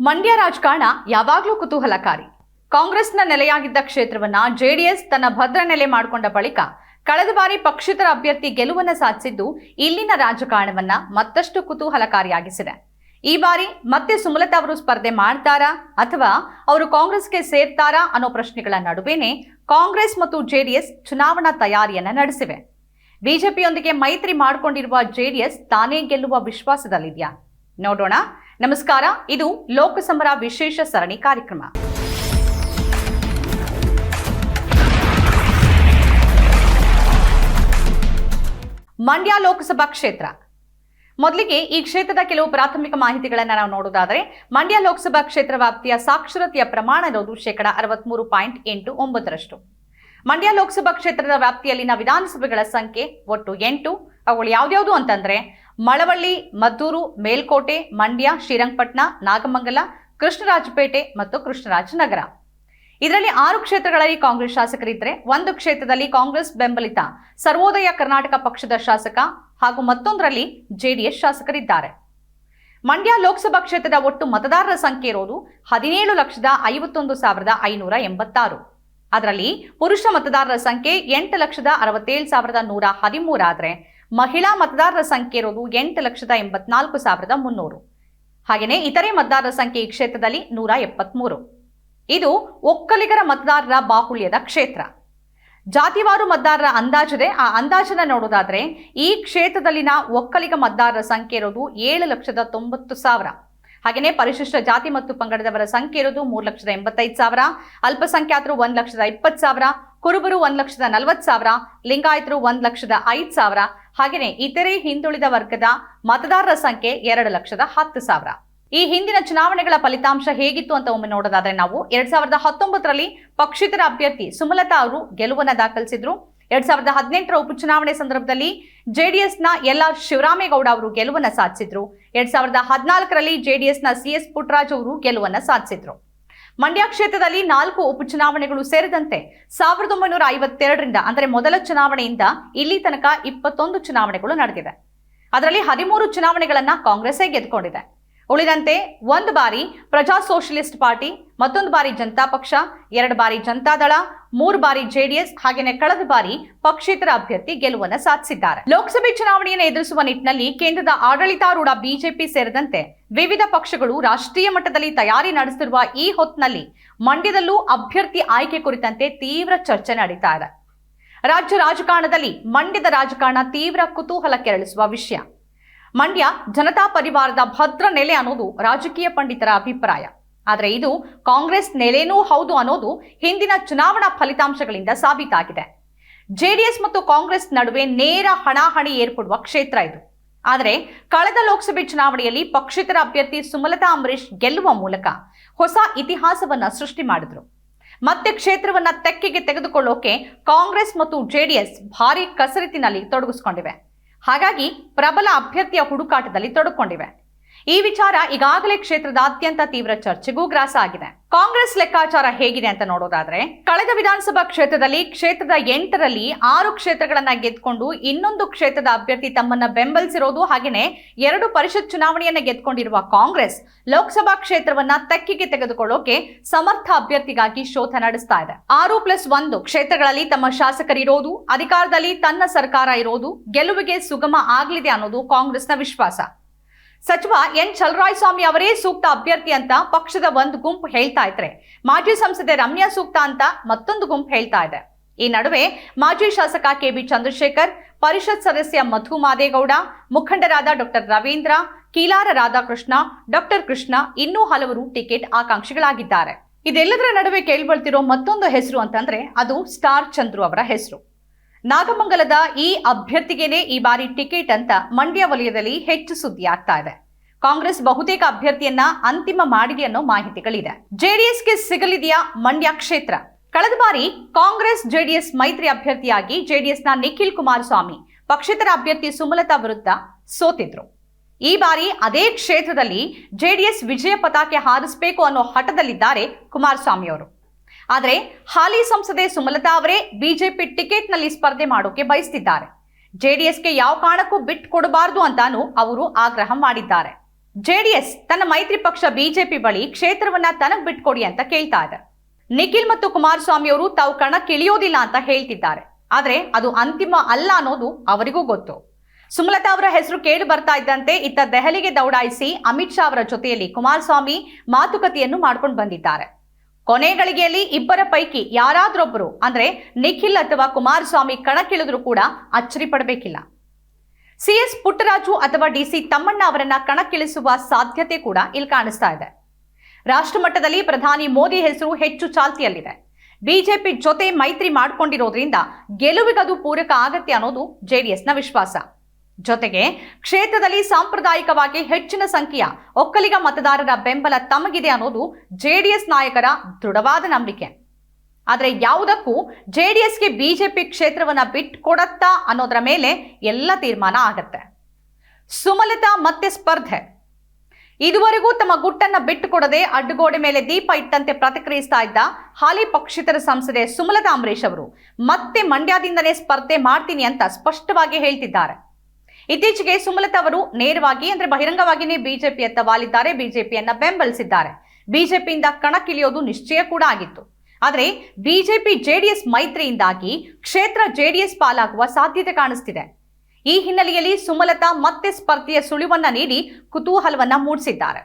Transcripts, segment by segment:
ಮಂಡ್ಯ ರಾಜಕಾರಣ ಯಾವಾಗಲೂ ಕುತೂಹಲಕಾರಿ. ಕಾಂಗ್ರೆಸ್ನ ನೆಲೆಯಾಗಿದ್ದ ಕ್ಷೇತ್ರವನ್ನ ಜೆಡಿಎಸ್ ತನ್ನ ಭದ್ರ ನೆಲೆ ಮಾಡಿಕೊಂಡ ಬಳಿಕ ಕಳೆದ ಬಾರಿ ಪಕ್ಷೇತರ ಅಭ್ಯರ್ಥಿ ಗೆಲುವನ್ನ ಸಾಧಿಸಿದ್ದು ಇಲ್ಲಿನ ರಾಜಕಾರಣವನ್ನ ಮತ್ತಷ್ಟು ಕುತೂಹಲಕಾರಿಯಾಗಿಸಿದೆ. ಈ ಬಾರಿ ಮತ್ತೆ ಸುಮಲತಾ ಅವರು ಸ್ಪರ್ಧೆ ಮಾಡ್ತಾರಾ ಅಥವಾ ಅವರು ಕಾಂಗ್ರೆಸ್ಗೆ ಸೇರ್ತಾರಾ ಅನ್ನೋ ಪ್ರಶ್ನೆಗಳ ನಡುವೆನೆ ಕಾಂಗ್ರೆಸ್ ಮತ್ತು ಜೆಡಿಎಸ್ ಚುನಾವಣಾ ತಯಾರಿಯನ್ನ ನಡೆಸಿವೆ. ಬಿಜೆಪಿಯೊಂದಿಗೆ ಮೈತ್ರಿ ಮಾಡಿಕೊಂಡಿರುವ ಜೆಡಿಎಸ್ ತಾನೇ ಗೆಲ್ಲುವ ವಿಶ್ವಾಸದಲ್ಲಿದೆಯಾ? ನೋಡೋಣ. ನಮಸ್ಕಾರ, ಇದು ಲೋಕಸಮರ ವಿಶೇಷ ಸರಣಿ ಕಾರ್ಯಕ್ರಮ. ಮಂಡ್ಯ ಲೋಕಸಭಾ ಕ್ಷೇತ್ರ. ಮೊದಲಿಗೆ ಈ ಕ್ಷೇತ್ರದ ಕೆಲವು ಪ್ರಾಥಮಿಕ ಮಾಹಿತಿಗಳನ್ನು ನಾವು ನೋಡೋದಾದರೆ ಮಂಡ್ಯ ಲೋಕಸಭಾ ಕ್ಷೇತ್ರ ವ್ಯಾಪ್ತಿಯ ಸಾಕ್ಷರತೆಯ ಪ್ರಮಾಣ ಇರೋದು ಶೇಕಡ ಅರವತ್ಮೂರು ಪಾಯಿಂಟ್ ಎಂಟು ಒಂಬತ್ತರಷ್ಟು. ಮಂಡ್ಯ ಲೋಕಸಭಾ ಕ್ಷೇತ್ರದ ವ್ಯಾಪ್ತಿಯಲ್ಲಿನ ವಿಧಾನಸಭೆಗಳ ಸಂಖ್ಯೆ ಒಟ್ಟು ಎಂಟು. ಅವುಗಳು ಯಾವ್ದಾವುದು ಅಂತಂದ್ರೆ ಮಳವಳ್ಳಿ, ಮದ್ದೂರು, ಮೇಲ್ಕೋಟೆ, ಮಂಡ್ಯ, ಶ್ರೀರಂಗಪಟ್ಟಣ, ನಾಗಮಂಗಲ, ಕೃಷ್ಣರಾಜಪೇಟೆ ಮತ್ತು ಕೃಷ್ಣರಾಜನಗರ ಇದರಲ್ಲಿ ಆರು ಕ್ಷೇತ್ರಗಳಲ್ಲಿ ಕಾಂಗ್ರೆಸ್ ಶಾಸಕರಿದ್ದರೆ ಒಂದು ಕ್ಷೇತ್ರದಲ್ಲಿ ಕಾಂಗ್ರೆಸ್ ಬೆಂಬಲಿತ ಸರ್ವೋದಯ ಕರ್ನಾಟಕ ಪಕ್ಷದ ಶಾಸಕ ಹಾಗೂ ಮತ್ತೊಂದರಲ್ಲಿ ಜೆಡಿಎಸ್ ಶಾಸಕರಿದ್ದಾರೆ. ಮಂಡ್ಯ ಲೋಕಸಭಾ ಕ್ಷೇತ್ರದ ಒಟ್ಟು ಮತದಾರರ ಸಂಖ್ಯೆ ಇರೋದು ಹದಿನೇಳು ಲಕ್ಷದ ಐವತ್ತೊಂದು ಸಾವಿರದ ಐನೂರ ಎಂಬತ್ತಾರು. ಅದರಲ್ಲಿ ಪುರುಷ ಮತದಾರರ ಸಂಖ್ಯೆ ಎಂಟು ಲಕ್ಷದ ಅರವತ್ತೇಳು ಸಾವಿರದ ನೂರ ಹದಿಮೂರಾದರೆ ಮಹಿಳಾ ಮತದಾರರ ಸಂಖ್ಯೆ ಇರೋದು ಎಂಟು ಲಕ್ಷದ ಎಂಬತ್ನಾಲ್ಕು ಸಾವಿರದ ಮುನ್ನೂರು. ಹಾಗೆಯೇ ಇತರೆ ಮತದಾರರ ಸಂಖ್ಯೆ ಈ ಕ್ಷೇತ್ರದಲ್ಲಿ ನೂರ ಎಪ್ಪತ್ಮೂರು. ಇದು ಒಕ್ಕಲಿಗರ ಮತದಾರರ ಬಾಹುಳ್ಯದ ಕ್ಷೇತ್ರ. ಜಾತಿವಾರು ಮತದಾರರ ಅಂದಾಜಿದೆ, ಆ ಅಂದಾಜನ್ನ ನೋಡೋದಾದ್ರೆ ಈ ಕ್ಷೇತ್ರದಲ್ಲಿನ ಒಕ್ಕಲಿಗ ಮತದಾರರ ಸಂಖ್ಯೆ ಇರೋದು ಏಳು ಲಕ್ಷದ ತೊಂಬತ್ತು ಸಾವಿರ. ಹಾಗೆಯೇ ಪರಿಶಿಷ್ಟ ಜಾತಿ ಮತ್ತು ಪಂಗಡದವರ ಸಂಖ್ಯೆ ಇರೋದು ಮೂರು ಲಕ್ಷದ ಎಂಬತ್ತೈದು ಸಾವಿರ. ಅಲ್ಪಸಂಖ್ಯಾತರು ಒಂದು ಲಕ್ಷದ ಇಪ್ಪತ್ತು ಸಾವಿರ. ಕುರುಬರು ಒಂದು ಲಕ್ಷದ ನಲವತ್ತು ಸಾವಿರ. ಲಿಂಗಾಯತರು ಒಂದು ಲಕ್ಷದ ಐದು ಸಾವಿರ. ಹಾಗೆಯೇ ಇತರೆ ಹಿಂದುಳಿದ ವರ್ಗದ ಮತದಾರರ ಸಂಖ್ಯೆ ಎರಡು ಲಕ್ಷದ ಹತ್ತು ಸಾವಿರ. ಈ ಹಿಂದಿನ ಚುನಾವಣೆಗಳ ಫಲಿತಾಂಶ ಹೇಗಿತ್ತು ಅಂತ ಒಮ್ಮೆ ನೋಡೋದಾದ್ರೆ ನಾವು ಎರಡ್ ಸಾವಿರದ ಹತ್ತೊಂಬತ್ತರಲ್ಲಿ ಪಕ್ಷೇತರ ಅಭ್ಯರ್ಥಿ ಸುಮಲತಾ ಅವರು ಗೆಲುವನ್ನ ದಾಖಲಿಸಿದ್ರು. ಎರಡ್ ಸಾವಿರದ ಹದಿನೆಂಟರ ಉಪಚುನಾವಣೆ ಸಂದರ್ಭದಲ್ಲಿ ಜೆಡಿಎಸ್ನ ಎಲ್ ಆರ್ ಶಿವರಾಮೇಗೌಡ ಅವರು ಗೆಲುವನ್ನ ಸಾಧಿಸಿದ್ರು. ಎರಡ್ ಸಾವಿರದ ಹದಿನಾಲ್ಕರಲ್ಲಿ ಜೆಡಿಎಸ್ನ ಸಿ ಎಸ್ ಪುಟ್ರಾಜ್ ಅವರು ಗೆಲುವನ್ನ ಸಾಧಿಸಿದ್ರು. ಮಂಡ್ಯ ಕ್ಷೇತ್ರದಲ್ಲಿ ನಾಲ್ಕು ಉಪಚುನಾವಣೆಗಳು ಸೇರಿದಂತೆ ಸಾವಿರದ ಒಂಬೈನೂರ ಐವತ್ತೆರಡರಿಂದ, ಅಂದರೆ ಮೊದಲ ಚುನಾವಣೆಯಿಂದ ಇಲ್ಲಿ ತನಕ ಇಪ್ಪತ್ತೊಂದು ಚುನಾವಣೆಗಳು ನಡೆದಿವೆ ಅದರಲ್ಲಿ ಹದಿಮೂರು ಚುನಾವಣೆಗಳನ್ನ ಕಾಂಗ್ರೆಸ್ಸೇ ಗೆದ್ದುಕೊಂಡಿದೆ ಉಳಿದಂತೆ ಒಂದು ಬಾರಿ ಪ್ರಜಾ ಸೋಷಲಿಸ್ಟ್ ಪಾರ್ಟಿ, ಮತ್ತೊಂದು ಬಾರಿ ಜನತಾ ಪಕ್ಷ, ಎರಡು ಬಾರಿ ಜನತಾದಳ ಮೂರು ಬಾರಿ ಜೆಡಿಎಸ್ ಹಾಗೆಯೇ ಕಳೆದ ಬಾರಿ ಪಕ್ಷೇತರ ಅಭ್ಯರ್ಥಿ ಗೆಲುವನ್ನು ಸಾಧಿಸಿದ್ದಾರೆ. ಲೋಕಸಭೆ ಚುನಾವಣೆಯನ್ನು ಎದುರಿಸುವ ನಿಟ್ಟಿನಲ್ಲಿ ಕೇಂದ್ರದ ಆಡಳಿತಾರೂಢ ಬಿಜೆಪಿ ಸೇರಿದಂತೆ ವಿವಿಧ ಪಕ್ಷಗಳು ರಾಷ್ಟ್ರೀಯ ಮಟ್ಟದಲ್ಲಿ ತಯಾರಿ ನಡೆಸುತ್ತಿರುವ ಈ ಹೊತ್ತಿನಲ್ಲಿ ಮಂಡ್ಯದಲ್ಲೂ ಅಭ್ಯರ್ಥಿ ಆಯ್ಕೆ ಕುರಿತಂತೆ ತೀವ್ರ ಚರ್ಚೆ ನಡೀತಾ ಇದೆ. ರಾಜ್ಯ ರಾಜಕಾರಣದಲ್ಲಿ ಮಂಡ್ಯದ ರಾಜಕಾರಣ ತೀವ್ರ ಕುತೂಹಲ ಕೆರಳಿಸುವ ವಿಷಯ. ಮಂಡ್ಯ ಜನತಾ ಪರಿವಾರದ ಭದ್ರ ನೆಲೆ ಅನ್ನೋದು ರಾಜಕೀಯ ಪಂಡಿತರ ಅಭಿಪ್ರಾಯ. ಆದರೆ ಇದು ಕಾಂಗ್ರೆಸ್ ನೆಲೆನೂ ಹೌದು ಅನ್ನೋದು ಹಿಂದಿನ ಚುನಾವಣಾ ಫಲಿತಾಂಶಗಳಿಂದ ಸಾಬೀತಾಗಿದೆ. ಜೆಡಿಎಸ್ ಮತ್ತು ಕಾಂಗ್ರೆಸ್ ನಡುವೆ ನೇರ ಹಣಾಹಣಿ ಏರ್ಪಡುವ ಕ್ಷೇತ್ರ ಇದು. ಆದರೆ ಕಳೆದ ಲೋಕಸಭೆ ಚುನಾವಣೆಯಲ್ಲಿ ಪಕ್ಷೇತರ ಅಭ್ಯರ್ಥಿ ಸುಮಲತಾ ಅಂಬರೀಶ್ ಗೆಲ್ಲುವ ಮೂಲಕ ಹೊಸ ಇತಿಹಾಸವನ್ನ ಸೃಷ್ಟಿ ಮಾಡಿದ್ರು. ಮತ್ತೆ ಕ್ಷೇತ್ರವನ್ನ ತೆಕ್ಕೆಗೆ ತೆಗೆದುಕೊಳ್ಳೋಕೆ ಕಾಂಗ್ರೆಸ್ ಮತ್ತು ಜೆಡಿಎಸ್ ಭಾರಿ ಕಸರತ್ತಿನಲ್ಲಿ ತೊಡಗಿಸಿಕೊಂಡಿವೆ. ಹಾಗಾಗಿ ಪ್ರಬಲ ಅಭ್ಯರ್ಥಿಯ ಹುಡುಕಾಟದಲ್ಲಿ ತೊಡಕೊಂಡಿವೆ. ಈ ವಿಚಾರ ಈಗಾಗಲೇ ಕ್ಷೇತ್ರದ ಅತ್ಯಂತ ತೀವ್ರ ಚರ್ಚೆಗೂ ಗ್ರಾಸ ಆಗಿದೆ. ಕಾಂಗ್ರೆಸ್ ಲೆಕ್ಕಾಚಾರ ಹೇಗಿದೆ ಅಂತ ನೋಡೋದಾದ್ರೆ, ಕಳೆದ ವಿಧಾನಸಭಾ ಕ್ಷೇತ್ರದಲ್ಲಿ ಕ್ಷೇತ್ರದ ಎಂಟರಲ್ಲಿ ಆರು ಕ್ಷೇತ್ರಗಳನ್ನ ಗೆದ್ಕೊಂಡು ಇನ್ನೊಂದು ಕ್ಷೇತ್ರದ ಅಭ್ಯರ್ಥಿ ತಮ್ಮನ್ನ ಬೆಂಬಲಿಸಿರೋದು ಹಾಗೆಯೇ ಎರಡು ಪರಿಷತ್ ಚುನಾವಣೆಯನ್ನ ಗೆದ್ಕೊಂಡಿರುವ ಕಾಂಗ್ರೆಸ್ ಲೋಕಸಭಾ ಕ್ಷೇತ್ರವನ್ನ ತೆಕ್ಕಿಗೆ ತೆಗೆದುಕೊಳ್ಳೋಕೆ ಸಮರ್ಥ ಅಭ್ಯರ್ಥಿಗಾಗಿ ಶೋಧ ನಡೆಸ್ತಾ ಇದೆ. ಆರು ಪ್ಲಸ್ ಒಂದು ಕ್ಷೇತ್ರಗಳಲ್ಲಿ ತಮ್ಮ ಶಾಸಕರಿರೋದು, ಅಧಿಕಾರದಲ್ಲಿ ತನ್ನ ಸರ್ಕಾರ ಇರೋದು, ಗೆಲುವಿಗೆ ಸುಗಮ ಆಗಲಿದೆ ಅನ್ನೋದು ಕಾಂಗ್ರೆಸ್ನ ವಿಶ್ವಾಸ. ಸಚಿವ ಎನ್ ಚಲರಾಯಸ್ವಾಮಿ ಅವರೇ ಸೂಕ್ತ ಅಭ್ಯರ್ಥಿ ಅಂತ ಪಕ್ಷದ ಒಂದು ಗುಂಪು ಹೇಳ್ತಾ ಇದ್ರೆ. ಮಾಜಿ ಸಂಸದೆ ರಮ್ಯಾ ಸೂಕ್ತ ಅಂತ ಮತ್ತೊಂದು ಗುಂಪು ಹೇಳ್ತಾ ಇದೆ. ಈ ನಡುವೆ ಮಾಜಿ ಶಾಸಕ ಕೆ ಬಿ ಚಂದ್ರಶೇಖರ್, ಪರಿಷತ್ ಸದಸ್ಯ ಮಧು ಮಾದೇಗೌಡ, ಮುಖಂಡರಾದ ಡಾಕ್ಟರ್ ರವೀಂದ್ರ, ಕೀಲಾರ ರಾಧಾಕೃಷ್ಣ, ಡಾಕ್ಟರ್ ಕೃಷ್ಣ ಇನ್ನೂ ಹಲವರು ಟಿಕೆಟ್ ಆಕಾಂಕ್ಷಿಗಳಾಗಿದ್ದಾರೆ. ಇದೆಲ್ಲದರ ನಡುವೆ ಕೇಳಿಬಳ್ತಿರೋ ಮತ್ತೊಂದು ಹೆಸರು ಅಂತಂದ್ರೆ ಅದು ಸ್ಟಾರ್ ಚಂದ್ರು ಅವರ ಹೆಸರು. ನಾಗಮಂಗಲದ ಈ ಅಭ್ಯರ್ಥಿಗೇನೆ ಈ ಬಾರಿ ಟಿಕೆಟ್ ಅಂತ ಮಂಡ್ಯ ವಲಯದಲ್ಲಿ ಹೆಚ್ಚು ಸುದ್ದಿ ಆಗ್ತಾ ಇದೆ. ಕಾಂಗ್ರೆಸ್ ಬಹುತೇಕ ಅಭ್ಯರ್ಥಿಯನ್ನ ಅಂತಿಮ ಮಾಡಿದೆ ಅನ್ನೋ ಮಾಹಿತಿಗಳಿದೆ. ಜೆಡಿಎಸ್ಗೆ ಸಿಗಲಿದೆಯಾ ಮಂಡ್ಯ ಕ್ಷೇತ್ರ? ಕಳೆದ ಬಾರಿ ಕಾಂಗ್ರೆಸ್ ಜೆಡಿಎಸ್ ಮೈತ್ರಿ ಅಭ್ಯರ್ಥಿಯಾಗಿ ಜೆಡಿಎಸ್ನ ನಿಖಿಲ್ ಕುಮಾರಸ್ವಾಮಿ ಪಕ್ಷೇತರ ಅಭ್ಯರ್ಥಿ ಸುಮಲತಾ ವಿರುದ್ಧ ಸೋತಿದ್ರು. ಈ ಬಾರಿ ಅದೇ ಕ್ಷೇತ್ರದಲ್ಲಿ ಜೆಡಿಎಸ್ ವಿಜಯ ಪತಾಕೆ ಹಾರಿಸಬೇಕು ಅನ್ನೋ ಹಠದಲ್ಲಿದ್ದಾರೆ ಕುಮಾರಸ್ವಾಮಿ ಅವರು ಆದರೆ ಹಾಲಿ ಸಂಸದೆ ಸುಮಲತಾ ಅವರೇ ಬಿಜೆಪಿ ಟಿಕೆಟ್ನಲ್ಲಿ ಸ್ಪರ್ಧೆ ಮಾಡೋಕೆ ಬಯಸ್ತಿದ್ದಾರೆ. ಜೆಡಿಎಸ್ಗೆ ಯಾವ ಕಾರಣಕ್ಕೂ ಬಿಟ್ಟು ಕೊಡಬಾರದು ಅಂತಾನೂ ಅವರು ಆಗ್ರಹ ಮಾಡಿದ್ದಾರೆ. ಜೆಡಿಎಸ್ ತನ್ನ ಮೈತ್ರಿ ಪಕ್ಷ ಬಿಜೆಪಿ ಬಳಿ ಕ್ಷೇತ್ರವನ್ನ ತನಗ್ ಬಿಟ್ಕೊಡಿ ಅಂತ ಕೇಳ್ತಾ ಇದೆ. ನಿಖಿಲ್ ಮತ್ತು ಕುಮಾರಸ್ವಾಮಿ ಅವರು ತಾವು ಕಣ ಕಿಳಿಯೋದಿಲ್ಲ ಅಂತ ಹೇಳ್ತಿದ್ದಾರೆ. ಆದ್ರೆ ಅದು ಅಂತಿಮ ಅಲ್ಲ ಅನ್ನೋದು ಅವರಿಗೂ ಗೊತ್ತು. ಸುಮಲತಾ ಅವರ ಹೆಸರು ಕೇಳಿ ಬರ್ತಾ ಇದ್ದಂತೆ ಇತ್ತ ದೆಹಲಿಗೆ ದೌಡಾಯಿಸಿ ಅಮಿತ್ ಶಾ ಅವರ ಜೊತೆಯಲ್ಲಿ ಕುಮಾರಸ್ವಾಮಿ ಮಾತುಕತೆಯನ್ನು ಮಾಡ್ಕೊಂಡು ಬಂದಿದ್ದಾರೆ. ಕೊನೆ ಗಳಿಗೆಯಲ್ಲಿ ಇಬ್ಬರ ಪೈಕಿ ಯಾರಾದ್ರೊಬ್ಬರು ಅಂದ್ರೆ ನಿಖಿಲ್ ಅಥವಾ ಕುಮಾರಸ್ವಾಮಿ ಕಣಕ್ಕಿಳಿದ್ರು ಕೂಡ ಅಚ್ಚರಿ ಪಡಬೇಕಿಲ್ಲ. ಸಿಎಸ್ ಪುಟ್ಟರಾಜು ಅಥವಾ ಡಿಸಿ ತಮ್ಮಣ್ಣ ಅವರನ್ನ ಕಣಕ್ಕಿಳಿಸುವ ಸಾಧ್ಯತೆ ಕೂಡ ಇಲ್ಲಿ ಕಾಣಿಸ್ತಾ ಇದೆ. ರಾಷ್ಟ್ರಮಟ್ಟದಲ್ಲಿ ಪ್ರಧಾನಿ ಮೋದಿ ಹೆಸರು ಹೆಚ್ಚು ಚಾಲ್ತಿಯಲ್ಲಿದೆ. ಬಿಜೆಪಿ ಜೊತೆ ಮೈತ್ರಿ ಮಾಡಿಕೊಂಡಿರೋದ್ರಿಂದ ಗೆಲುವಿಗದು ಪೂರಕ ಆಗತ್ತೆ ಅನ್ನೋದು ಜೆಡಿಎಸ್ನ ವಿಶ್ವಾಸ. ಜೊತೆಗೆ ಕ್ಷೇತ್ರದಲ್ಲಿ ಸಾಂಪ್ರದಾಯಿಕವಾಗಿ ಹೆಚ್ಚಿನ ಸಂಖ್ಯೆಯ ಒಕ್ಕಲಿಗ ಮತದಾರರ ಬೆಂಬಲ ತಮಗಿದೆ ಅನ್ನೋದು ಜೆಡಿಎಸ್ ನಾಯಕರ ದೃಢವಾದ ನಂಬಿಕೆ. ಆದರೆ ಯಾವುದಕ್ಕೂ ಜೆಡಿಎಸ್ಗೆ ಬಿಜೆಪಿ ಕ್ಷೇತ್ರವನ್ನ ಬಿಟ್ಕೊಡತ್ತಾ ಅನ್ನೋದರ ಮೇಲೆ ಎಲ್ಲ ತೀರ್ಮಾನ ಆಗತ್ತೆ. ಸುಮಲತಾ ಮತ್ತೆ ಸ್ಪರ್ಧೆ. ಇದುವರೆಗೂ ತಮ್ಮ ಗುಟ್ಟನ್ನ ಬಿಟ್ಟುಕೊಡದೆ ಅಡ್ಡಗೋಡೆ ಮೇಲೆ ದೀಪ ಇಟ್ಟಂತೆ ಪ್ರತಿಕ್ರಿಯಿಸ್ತಾ ಇದ್ದ ಹಾಲಿ ಪಕ್ಷೇತರ ಸಂಸದೆ ಸುಮಲತಾ ಅಂಬರೀಶ್ ಅವರು, ಮತ್ತೆ ಮಂಡ್ಯದಿಂದಲೇ ಸ್ಪರ್ಧೆ ಮಾಡ್ತೀನಿ ಅಂತ ಸ್ಪಷ್ಟವಾಗಿ ಹೇಳ್ತಿದ್ದಾರೆ. ಇತ್ತೀಚೆಗೆ ಸುಮಲತಾ ಅವರು ನೇರವಾಗಿ ಅಂದ್ರೆ ಬಹಿರಂಗವಾಗಿಯೇ ಬಿಜೆಪಿಯತ್ತ ವಾಲಿದ್ದಾರೆ, ಬಿಜೆಪಿಯನ್ನ ಬೆಂಬಲಿಸಿದ್ದಾರೆ. ಬಿಜೆಪಿಯಿಂದ ಕಣಕ್ಕಿಳಿಯೋದು ನಿಶ್ಚಯ ಕೂಡ ಆಗಿತ್ತು. ಆದರೆ ಬಿಜೆಪಿ ಜೆಡಿಎಸ್ ಮೈತ್ರಿಯಿಂದಾಗಿ ಕ್ಷೇತ್ರ ಜೆಡಿಎಸ್ ಪಾಲಾಗುವ ಸಾಧ್ಯತೆ ಕಾಣಿಸ್ತಿದೆ. ಈ ಹಿನ್ನೆಲೆಯಲ್ಲಿ ಸುಮಲತಾ ಮತ್ತೆ ಸ್ಪರ್ಧೆಯ ಸುಳಿವನ್ನ ನೀಡಿ ಕುತೂಹಲವನ್ನ ಮೂಡಿಸಿದ್ದಾರೆ.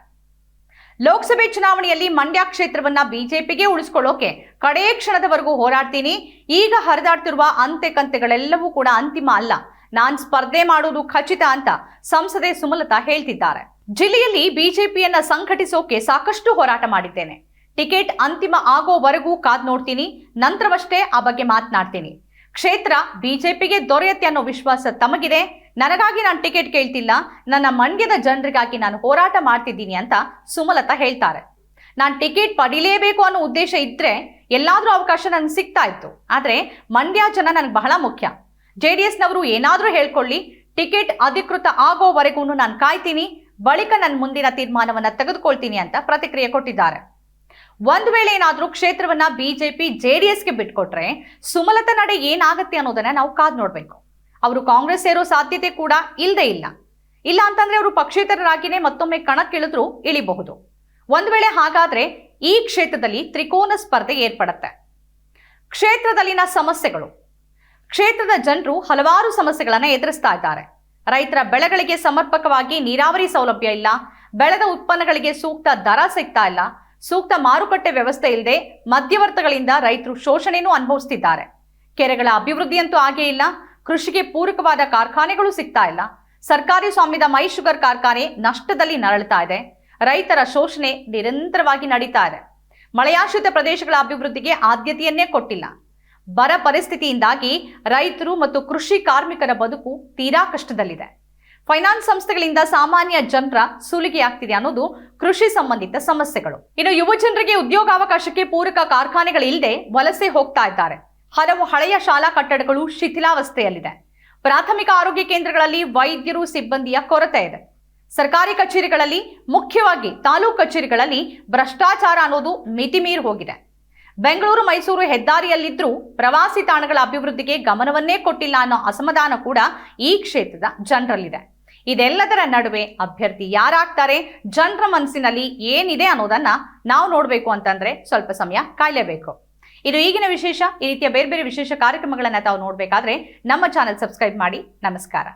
ಲೋಕಸಭೆ ಚುನಾವಣೆಯಲ್ಲಿ ಮಂಡ್ಯ ಕ್ಷೇತ್ರವನ್ನ ಬಿಜೆಪಿಗೆ ಉಳಿಸ್ಕೊಳ್ಳೋಕೆ ಕಡೇ ಕ್ಷಣದವರೆಗೂ ಹೋರಾಡ್ತೀನಿ. ಈಗ ಹರಿದಾಡ್ತಿರುವ ಅಂತೆ ಕಂತೆಗಳೆಲ್ಲವೂ ಕೂಡ ಅಂತಿಮ ಅಲ್ಲ. ನಾನ್ ಸ್ಪರ್ಧೆ ಮಾಡುವುದು ಖಚಿತ ಅಂತ ಸಂಸದೆ ಸುಮಲತಾ ಹೇಳ್ತಿದ್ದಾರೆ. ಜಿಲ್ಲೆಯಲ್ಲಿ ಬಿಜೆಪಿಯನ್ನ ಸಂಘಟಿಸೋಕೆ ಸಾಕಷ್ಟು ಹೋರಾಟ ಮಾಡಿದ್ದೇನೆ. ಟಿಕೆಟ್ ಅಂತಿಮ ಆಗೋವರೆಗೂ ಕಾದ್ ನೋಡ್ತೀನಿ, ನಂತರವಷ್ಟೇ ಆ ಬಗ್ಗೆ ಮಾತನಾಡ್ತೀನಿ. ಕ್ಷೇತ್ರ ಬಿಜೆಪಿಗೆ ದೊರೆಯುತ್ತೆ ಅನ್ನೋ ವಿಶ್ವಾಸ ತಮಗಿದೆ. ನನಗಾಗಿ ನಾನು ಟಿಕೆಟ್ ಕೇಳ್ತಿಲ್ಲ, ನನ್ನ ಮಂಡ್ಯದ ಜನರಿಗಾಗಿ ನಾನು ಹೋರಾಟ ಮಾಡ್ತಿದ್ದೀನಿ ಅಂತ ಸುಮಲತಾ ಹೇಳ್ತಾರೆ. ನಾನು ಟಿಕೆಟ್ ಪಡಿಲೇಬೇಕು ಅನ್ನೋ ಉದ್ದೇಶ ಇದ್ರೆ ಎಲ್ಲಾದ್ರೂ ಅವಕಾಶ ನನಗೆ ಸಿಗ್ತಾ ಇತ್ತು. ಆದ್ರೆ ಮಂಡ್ಯ ಜನ ನನಗೆ ಬಹಳ ಮುಖ್ಯ. ಜೆ ಡಿ ಎಸ್ನವರು ಏನಾದರೂ ಹೇಳ್ಕೊಳ್ಳಿ. ಟಿಕೆಟ್ ಅಧಿಕೃತ ಆಗೋವರೆಗೂ ನಾನು ಕಾಯ್ತೀನಿ. ಬಳಿಕ ನನ್ನ ಮುಂದಿನ ತೀರ್ಮಾನವನ್ನ ತೆಗೆದುಕೊಳ್ತೀನಿ ಅಂತ ಪ್ರತಿಕ್ರಿಯೆ ಕೊಟ್ಟಿದ್ದಾರೆ. ಒಂದ್ ವೇಳೆ ಏನಾದರೂ ಕ್ಷೇತ್ರವನ್ನ ಬಿಜೆಪಿ, ಜೆಡಿಎಸ್ಗೆ ಬಿಟ್ಕೊಟ್ರೆ ಸುಮಲತಾ ನಡೆ ಏನಾಗುತ್ತೆ ಅನ್ನೋದನ್ನ ನಾವು ಕಾದ್ ನೋಡಬೇಕು. ಅವರು ಕಾಂಗ್ರೆಸ್ ಸೇರೋ ಸಾಧ್ಯತೆ ಕೂಡ ಇಲ್ಲದೆ ಇಲ್ಲ. ಇಲ್ಲ ಅಂತಂದ್ರೆ ಅವರು ಪಕ್ಷೇತರರಾಗಿನೇ ಮತ್ತೊಮ್ಮೆ ಕಣಕ್ಕಿಳಿದ್ರು ಇಳಿಬಹುದು. ಒಂದು ವೇಳೆ ಹಾಗಾದ್ರೆ ಈ ಕ್ಷೇತ್ರದಲ್ಲಿ ತ್ರಿಕೋನ ಸ್ಪರ್ಧೆ ಏರ್ಪಡುತ್ತೆ. ಕ್ಷೇತ್ರದಲ್ಲಿನ ಸಮಸ್ಯೆಗಳು. ಕ್ಷೇತ್ರದ ಜನರು ಹಲವಾರು ಸಮಸ್ಯೆಗಳನ್ನು ಎದುರಿಸ್ತಾ ಇದ್ದಾರೆ. ರೈತರ ಬೆಳೆಗಳಿಗೆ ಸಮರ್ಪಕವಾಗಿ ನೀರಾವರಿ ಸೌಲಭ್ಯ ಇಲ್ಲ, ಬೆಳೆದ ಉತ್ಪನ್ನಗಳಿಗೆ ಸೂಕ್ತ ದರ ಸಿಗ್ತಾ ಇಲ್ಲ, ಸೂಕ್ತ ಮಾರುಕಟ್ಟೆ ವ್ಯವಸ್ಥೆ ಇಲ್ಲದೆ ಮಧ್ಯವರ್ತಿಗಳಿಂದ ರೈತರು ಶೋಷಣೆಯನ್ನು ಅನುಭವಿಸ್ತಿದ್ದಾರೆ. ಕೆರೆಗಳ ಅಭಿವೃದ್ಧಿಯಂತೂ ಆಗೇ ಇಲ್ಲ, ಕೃಷಿಗೆ ಪೂರಕವಾದ ಕಾರ್ಖಾನೆಗಳು ಸಿಗ್ತಾ ಇಲ್ಲ, ಸರ್ಕಾರಿ ಸ್ವಾಮ್ಯದ ಮೈ ಶುಗರ್ ಕಾರ್ಖಾನೆ ನಷ್ಟದಲ್ಲಿ ನರಳುತ್ತಾ ಇದೆ, ರೈತರ ಶೋಷಣೆ ನಿರಂತರವಾಗಿ ನಡೀತಾ ಇದೆ. ಮಳೆಯಾಶ್ರಿತ ಪ್ರದೇಶಗಳ ಅಭಿವೃದ್ಧಿಗೆ ಆದ್ಯತೆಯನ್ನೇ ಕೊಟ್ಟಿಲ್ಲ. ಬರ ಪರಿಸ್ಥಿತಿಯಿಂದಾಗಿ ರೈತರು ಮತ್ತು ಕೃಷಿ ಕಾರ್ಮಿಕರ ಬದುಕು ತೀರಾ ಕಷ್ಟದಲ್ಲಿದೆ. ಫೈನಾನ್ಸ್ ಸಂಸ್ಥೆಗಳಿಂದ ಸಾಮಾನ್ಯ ಜನರ ಸುಲಿಗೆಯಾಗ್ತಿದೆ ಅನ್ನೋದು ಕೃಷಿ ಸಂಬಂಧಿತ ಸಮಸ್ಯೆಗಳು. ಇನ್ನು ಯುವ ಜನರಿಗೆ ಉದ್ಯೋಗಾವಕಾಶಕ್ಕೆ ಪೂರಕ ಕಾರ್ಖಾನೆಗಳಿಲ್ಲದೆ ವಲಸೆ ಹೋಗ್ತಾ ಇದ್ದಾರೆ. ಹಲವು ಹಳೆಯ ಶಾಲಾ ಕಟ್ಟಡಗಳು ಶಿಥಿಲಾವಸ್ಥೆಯಲ್ಲಿದೆ. ಪ್ರಾಥಮಿಕ ಆರೋಗ್ಯ ಕೇಂದ್ರಗಳಲ್ಲಿ ವೈದ್ಯರು, ಸಿಬ್ಬಂದಿಯ ಕೊರತೆ ಇದೆ. ಸರ್ಕಾರಿ ಕಚೇರಿಗಳಲ್ಲಿ, ಮುಖ್ಯವಾಗಿ ತಾಲೂಕು ಕಚೇರಿಗಳಲ್ಲಿ ಭ್ರಷ್ಟಾಚಾರ ಅನ್ನೋದು ಮಿತಿಮೀರಿ ಹೋಗಿದೆ. ಬೆಂಗಳೂರು ಮೈಸೂರು ಹೆದ್ದಾರಿಯಲ್ಲಿದ್ದರೂ ಪ್ರವಾಸಿ ತಾಣಗಳ ಅಭಿವೃದ್ಧಿಗೆ ಗಮನವನ್ನೇ ಕೊಟ್ಟಿಲ್ಲ ಅನ್ನೋ ಅಸಮಾಧಾನ ಕೂಡ ಈ ಕ್ಷೇತ್ರದ ಜನರಲ್ಲಿದೆ. ಇದೆಲ್ಲದರ ನಡುವೆ ಅಭ್ಯರ್ಥಿ ಯಾರಾಗ್ತಾರೆ, ಜನರ ಮನಸ್ಸಿನಲ್ಲಿ ಏನಿದೆ ಅನ್ನೋದನ್ನ ನಾವು ನೋಡಬೇಕು ಅಂತಂದ್ರೆ ಸ್ವಲ್ಪ ಸಮಯ ಕಾಯಲೇಬೇಕು. ಇದು ಈಗಿನ ವಿಶೇಷ, ಈ ರೀತಿಯ ಬೇರೆ ಬೇರೆ ವಿಶೇಷ ಕಾರ್ಯಕ್ರಮಗಳನ್ನ ತಾವು ನೋಡಬೇಕಾದ್ರೆ ನಮ್ಮ ಚಾನೆಲ್ ಸಬ್ಸ್ಕ್ರೈಬ್ ಮಾಡಿ. ನಮಸ್ಕಾರ.